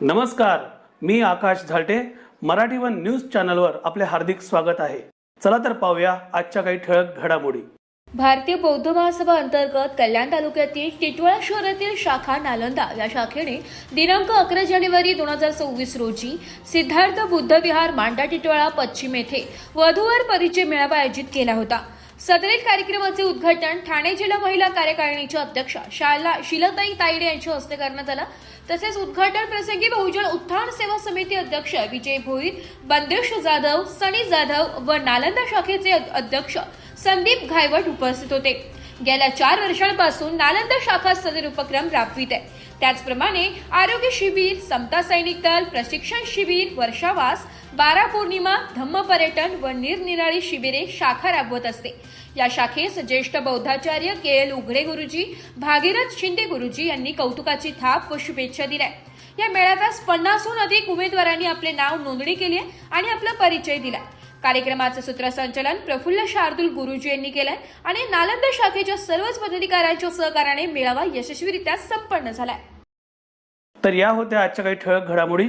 नमस्कार मी Akash Zalte. Marathi one news चॅनलवर आपले हार्दिक स्वागत आहे. चला तर पाहूया आजच्या काही ठळक घडामोडी. भारतीय बौद्ध महासभा अंतर्गत कल्याण तालुक्यातील टिटवाळा शहरातील शाखा नालंदा या शाखेने दिनांक अकरा जानेवारी दोन हजार सव्वीस रोजी सिद्धार्थ बुद्ध विहार मांडा टिटवाळा पश्चिम येथे वधूवर परिचय मेळावा आयोजित केला होता. सदरील कार्यक्रमाचे उद्घाटन ठाणे जिल्हा महिला कार्यकारिणीच्या अध्यक्षा शाला शिलताई तायडे यांच्या हस्ते करण्यात आलं. तसेच उद्घाटन प्रसंगी बहुजन उत्थान सेवा समिती अध्यक्ष विजय भोईर बंदेश जाधव सनी जाधव व नालंदा शाखेचे अध्यक्ष संदीप घायवट उपस्थित होते. गेल्या चार वर्षांपासून नालंदा शाखा सदर उपक्रम राबवित आहे. त्याचप्रमाणे आरोग्य शिबिर समता सैनिक दल प्रशिक्षण शिबिर वर्षावास बारा पौर्णिमा धम्म पर्यटन व निरनिराळी शिबिरे शाखा राबवत असते. या शाखेस ज्येष्ठ बौद्धाचार्य के एल उघडे गुरुजी भागीरथ शिंदे गुरुजी यांनी कौतुकाची थाप व शुभेच्छा दिल्या. या मेळाव्यास पन्नासहून अधिक उमेदवारांनी आपले नाव नोंदणी केली आहे आणि आपला परिचय दिला. कार्यक्रमाचं सूत्रसंचालन प्रफुल्ल शार्दूल गुरुजी यांनी केलंय आणि नालंदा शाखेच्या सर्वच पदाधिकाऱ्यांच्या सहकार्याने मेळावा यशस्वीरित्या संपन्न झालाय. तर या होत्या आजच्या काही ठळक घडामोडी.